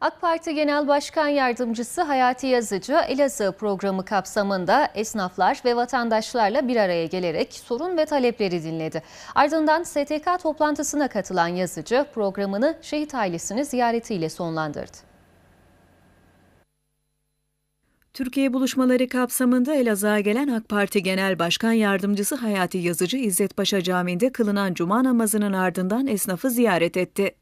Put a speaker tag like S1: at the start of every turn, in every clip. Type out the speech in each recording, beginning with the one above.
S1: AK Parti Genel Başkan Yardımcısı Hayati Yazıcı, Elazığ programı kapsamında esnaflar ve vatandaşlarla bir araya gelerek sorun ve talepleri dinledi. Ardından STK toplantısına katılan Yazıcı, programını şehit ailesini ziyaretiyle sonlandırdı.
S2: Türkiye buluşmaları kapsamında Elazığ'a gelen AK Parti Genel Başkan Yardımcısı Hayati Yazıcı İzzet Paşa Camii'nde kılınan cuma namazının ardından esnafı ziyaret etti.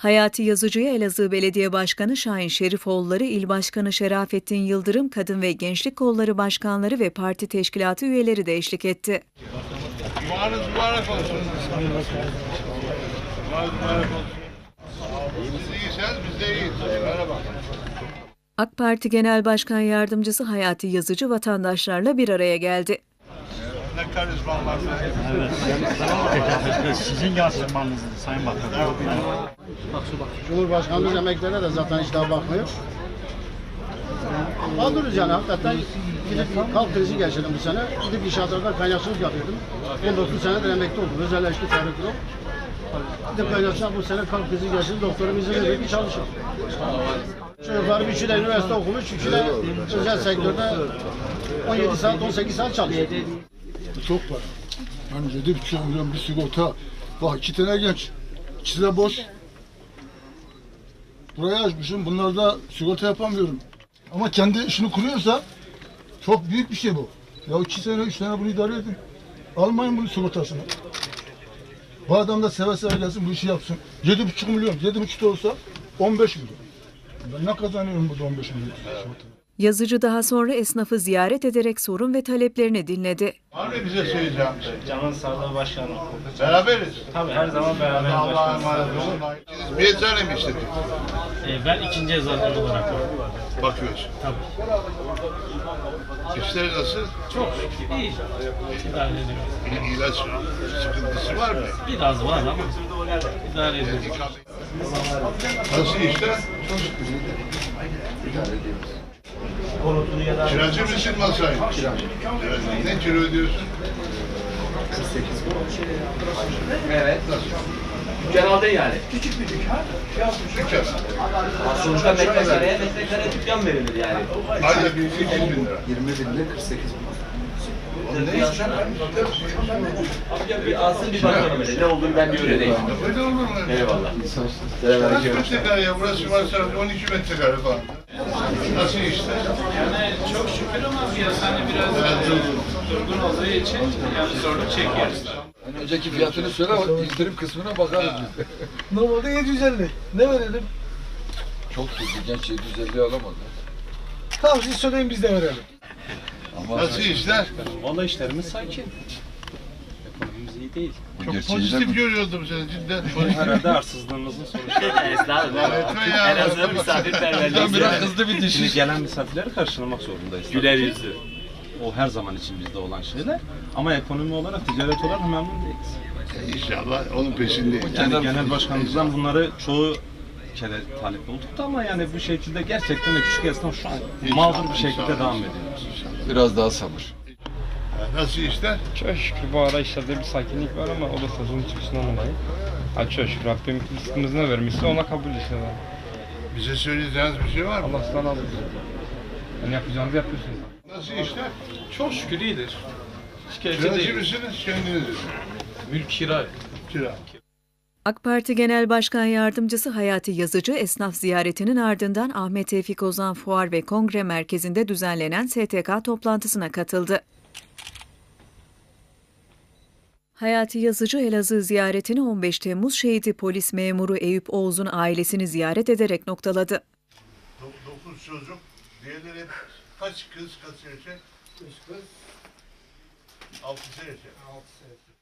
S2: Hayati Yazıcı'ya Elazığ Belediye Başkanı Şahin Şerifoğulları, İl Başkanı Şerafettin Yıldırım, Kadın ve Gençlik Kolları Başkanları ve parti teşkilatı üyeleri de eşlik etti.
S3: Cumanız mübarek olsun. Cumanız mübarek olsun. Siz iyiseniz biz de iyiyiz. Merhaba.
S2: AK Parti Genel Başkan Yardımcısı Hayati Yazıcı vatandaşlarla bir araya geldi.
S3: Var.
S4: Sizin yansımanız Sayın Bakan.
S5: Cumhurbaşkanımız emeklere de zaten hiç daha bakmıyor. Mağduruz yani hakikaten gidip kalp krizi geçirdim bu sene. Gidip inşaatlarda kaynakçılık yapıyordum. 19 senedir emekli oldum. Özelleşti Tarık yok. Gidip kaynakçılık bu sene kalp krizi geçirdim. Doktorum izin verdi bir çalışıyorum. Çocuklarım üçü de üniversite okumuş, üçü de özel sektörde 17 saat, 18 saat çalışıyor.
S6: Çok var. Yani yedi buçuk milyon bir sigorta. Bak iki tane genç. İkisi de boş. Buraya açmışım. Bunlarda sigorta yapamıyorum. Ama kendi işini kuruyorsa çok büyük bir şey bu. Ya iki sene, üç sene bunu idare edin. Almayın bunun sigortasını. Bu adam da seve seve gelsin bu işi yapsın. Yedi buçuk milyon, yedi buçuk da olsa 15 milyon. Ben ne kazanıyorum burada 15 milyon sigorta?
S2: Yazıcı daha sonra esnafı ziyaret ederek sorun ve taleplerini dinledi.
S3: Var mı bize söyleyeceğim şey?
S4: Canın sağlığı başkanım.
S3: Beraberiz.
S4: Tabii her zaman beraber
S3: Allah'a
S4: başkanım.
S3: emanet olun. Siz bir eczane mi işletiyorsunuz?
S4: Ee, ben ikinci eczacı olarak
S3: Bakıyorsun. İşleri nasıl?
S4: çok şükür iyi idare ediyoruz.
S3: İ- İlaç sıkıntısı var mı?
S4: Biraz var ama idare ediyoruz.
S3: Nasıl işler? Kiracı mısın masayı? Kiracı. Ne kira ödüyorsun?
S7: Genelde yani.
S3: Dükkan.
S7: Sonuçta metrekareye metrekare dükkan verilir yani.
S3: Ayda bir 200 bin lira.
S8: 20 binde 48 bin.
S7: Ya bir alsın bir bakalım hele. Ne olduğunu ben bir öğreneyim.
S3: Öyle olur mu?
S7: Eyvallah.
S3: Kaç metrekare ya? Burası varsa 12 metrekare falan. Nasıl işler?
S9: Yani çok şükür ama piyasane biraz durgun olduğu için yani zorluk çekiyoruz.
S8: Hani önceki fiyatını söyle ama indirim kısmına bakarız biz.
S6: Normalde 750. Ne verelim?
S8: Çok kötü genç 750 alamadı.
S6: Tamam siz söyleyin biz de verelim.
S8: Ama
S3: Nasıl işler?
S4: Valla işlerimiz sakin. Değil.
S3: Çok
S8: gerçeğiyle
S3: pozitif
S8: mi?
S3: görüyordum seni cidden.
S4: Herhalde arsızlığımızın sonucu.
S7: Estağfurullah.
S3: Etme ya.
S7: Elazığ misafirperverliği.
S8: Bizden biraz hızlı bir diş.
S10: Şimdi gelen misafirleri karşılamak zorundayız.
S7: Güler yüzlü.
S10: O her zaman için bizde olan şeyler. Ama ekonomi olarak, ticaret olarak memnun değiliz.
S3: İnşallah onun peşindeyiz.
S10: Yani genel başkanımızdan bunları çoğu kere talep olduk da ama yani bu şekilde gerçekten de küçük esnaf şu an mağdur bir şekilde devam ediyor.
S8: Biraz daha sabır.
S3: Nasıl işler?
S9: Çok şükür bu ara işlerde bir sakinlik var ama o da sezon çıkışından dolayı. Ha çok şükür Rabbim rızkımızı ne vermişse ona kabul inşallah.
S3: Bize söyleyeceğiniz bir şey var mı?
S9: Allah sizden alır. Yani yapacağınızı yapıyorsunuz.
S3: Nasıl işler?
S9: Çok şükür iyidir. Şikayetçi
S3: Kiracı
S9: değil.
S3: mısınız kendiniz? mi?
S9: Mülk kira.
S3: Kira.
S2: AK Parti Genel Başkan Yardımcısı Hayati Yazıcı esnaf ziyaretinin ardından Ahmet Tevfik Ozan Fuar ve Kongre Merkezi'nde düzenlenen STK toplantısına katıldı. Hayati Yazıcı Elazığ ziyaretini 15 Temmuz şehidi polis memuru Eyüp Oğuz'un ailesini ziyaret ederek noktaladı.
S3: Do- dokuz çocuk. Diğerleri hep kaç kız kaç erkek? Üç kız. Altısı erkek. Altısı erkek.